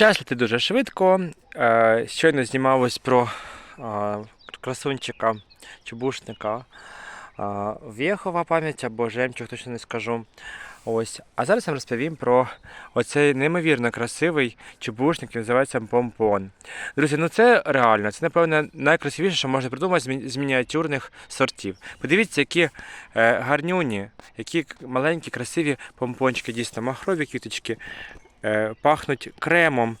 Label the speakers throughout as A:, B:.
A: Час летить дуже швидко. Е, Щойно знімалось про е, красунчика, чубушника е, Вєхова пам'ять або жемчуг, точно не скажу. Ось. А зараз я вам розповім про оцей неймовірно красивий чубушник, який називається помпон. Друзі, ну це реально, це, напевно, найкрасивіше, що можна придумати з мініатюрних сортів. Подивіться, які гарнюні, які маленькі, красиві помпончики, дійсно махрові квіточки, пахнуть кремом.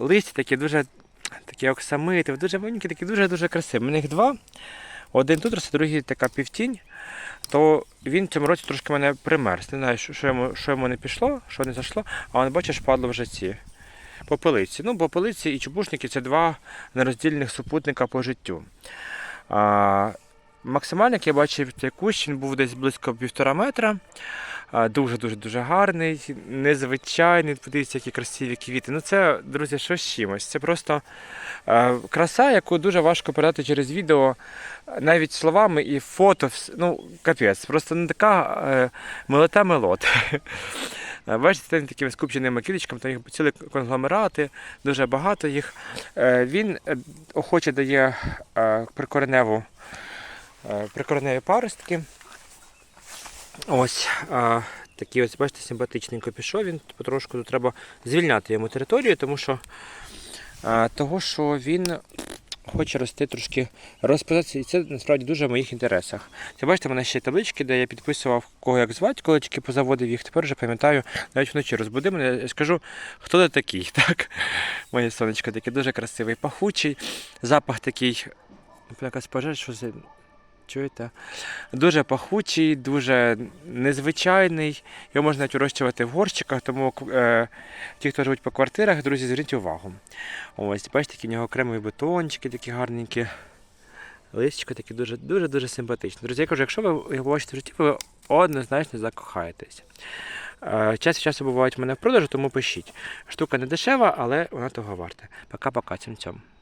A: Листя такі дуже такі оксамити, дуже маленькі, такі дуже-дуже красиві. У мене два. Один тут росте, другий така півтінь. То він цьому році трошки мене примерз. Не знаю, що йому, що йому не пішло, що не зайшло, а він, бачиш, падло вже ці. Попелиці. Ну, попелиці і чубушники це два нероздільних супутника по життю. А, максимально, як я бачив, цей кущ він був десь близько півтора метра. Дуже-дуже дуже гарний, незвичайний. Подивіться, які красиві квіти. Ну це, друзі, що з чимось. Це просто е, краса, яку дуже важко передати через відео, навіть словами і фото. Ну, капець, просто не така е, милота милот. Е, Бачите, там такими скупченими квіточками, там їх цілі конгломерати, дуже багато їх. Е, Він охоче дає прикореневу, прикореневі паростки. Ось а, такий ось, бачите, симпатичненько пішов. Він потрошку тут треба звільняти йому територію, тому що, а, того, що він хоче рости трошки розписатися, і це насправді дуже в моїх інтересах. Це бачите, в мене ще таблички, де я підписував, кого як звати, коли тільки позаводив їх. Тепер вже пам'ятаю, навіть вночі розбуди мене, я скажу, хто ти такий. Так? Моє сонечко таке дуже красивий, пахучий, запах такий. Якась пожежа, що. Чуєте? Дуже пахучий, дуже незвичайний. Його можна навіть вирощувати в горщиках, тому е, ті, хто живуть по квартирах, друзі, зверніть увагу. Ось, бачите, які в нього окремі бетончики, такі гарненькі. Листячко такі дуже дуже дуже симпатичні. Друзі, я кажу, якщо ви його бачите в житті, ви однозначно закохаєтесь. Час від часу бувають в мене в продажу, тому пишіть. Штука не дешева, але вона того варта. Пока-пока, цьом-цьом.